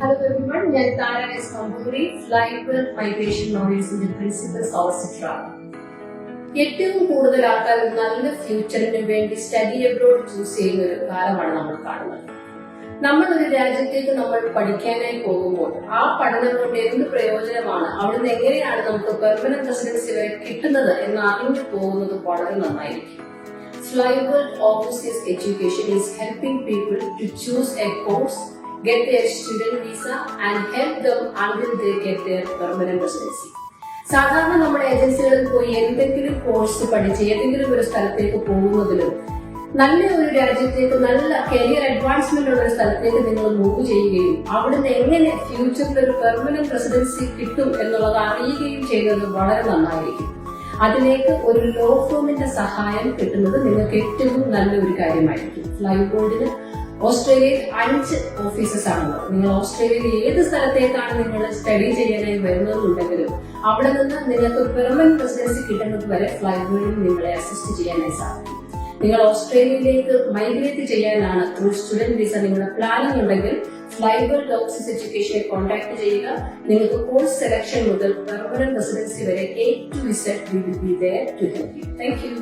Hello everyone ഞാൻ Tara S കമ്പൂരി ഫ്ലൈബർ മൈഗ്രേഷൻ നോളേഴ്സിന്റെ പ്രിൻസിപ്പൽ ആണ് ഏറ്റവും കൂടുതൽ ആൾക്കാർ നല്ല ഫ്യൂച്ചറിന് വേണ്ടി സ്റ്റഡി അബ്രോഡ് ചൂസ് ചെയ്യുന്ന ഒരു കാലമാണ് നമ്മൾ കാണുന്നത്. നമ്മൾ ഒരു രാജ്യത്തേക്ക് നമ്മൾ പഠിക്കാനായി പോകുമ്പോൾ ആ പഠനം കൊണ്ട് എന്ത് പ്രയോജനമാണ്? അവിടുന്ന് എങ്ങനെയാണ് നമുക്ക് പെർമനന്റ് റെസിഡൻസി കിട്ടുന്നത് എന്ന് അറിഞ്ഞു പോകുന്നത് വളരെ നന്നായിരിക്കും. Flywheel Overseas Education is helping people to choose a course, get their student visa, and help them until they get their permanent residency. സാധാരണ നമ്മുടെ ഏജൻസികളിൽ പോയി എന്തെങ്കിലും കോഴ്സ് പഠിച്ച് ഏതെങ്കിലും ഒരു സ്ഥലത്തേക്ക് പോകുന്നതിലും നല്ല ഒരു രാജ്യത്തേക്ക് നല്ല കരിയർ അഡ്വാൻസ്മെന്റ് ഉള്ള ഒരു സ്ഥലത്തേക്ക് നിങ്ങൾ മൂവ് ചെയ്യുകയും അവിടുന്ന് എങ്ങനെ ഫ്യൂച്ചറിൽ ഒരു പെർമനന്റ് റെസിഡൻസി കിട്ടും എന്നുള്ളത് അറിയുകയും ചെയ്യുന്നത് വളരെ നന്നായിരിക്കും അതിലേക്ക് ഒരു ലോ ഫോമിന്റെ സഹായം കിട്ടുന്നത് നിങ്ങൾക്ക് ഏറ്റവും നല്ല ഒരു കാര്യമായിരിക്കും ഫ്ലൈ ബോർഡിന് ഓസ്ട്രേലിയയിൽ അഞ്ച് ഓഫീസസ് ആണുള്ളത് നിങ്ങൾ ഓസ്ട്രേലിയയിൽ ഏത് സ്ഥലത്തേക്കാണ് നിങ്ങൾ സ്റ്റഡി ചെയ്യാനായി വരുന്നതെന്നുണ്ടെങ്കിലും അവിടെ നിന്ന് നിങ്ങൾക്ക് പെർമനന്റ് റെസിഡൻസി കിട്ടുന്നത് വരെ ഫ്ലൈ നിങ്ങളെ അസിസ്റ്റ് ചെയ്യാനായി സാധിക്കും. നിങ്ങൾ ഓസ്ട്രേലിയയിലേക്ക് മൈഗ്രേറ്റ് ചെയ്യാനാണ് ത്രൂ സ്റ്റുഡന്റ് വിസ നിങ്ങളുടെ പ്ലാനിംഗ് ഉണ്ടെങ്കിൽ ഫ്ലൈബർ ലോക്സിസ് എഡ്യൂക്കേഷനെ കോൺടാക്ട് ചെയ്യുക. നിങ്ങൾക്ക് കോഴ്സ് സെലക്ഷൻ മുതൽ പെർമനന്റ് റെസിഡൻസി വരെ A to Z we will be there to help you thank you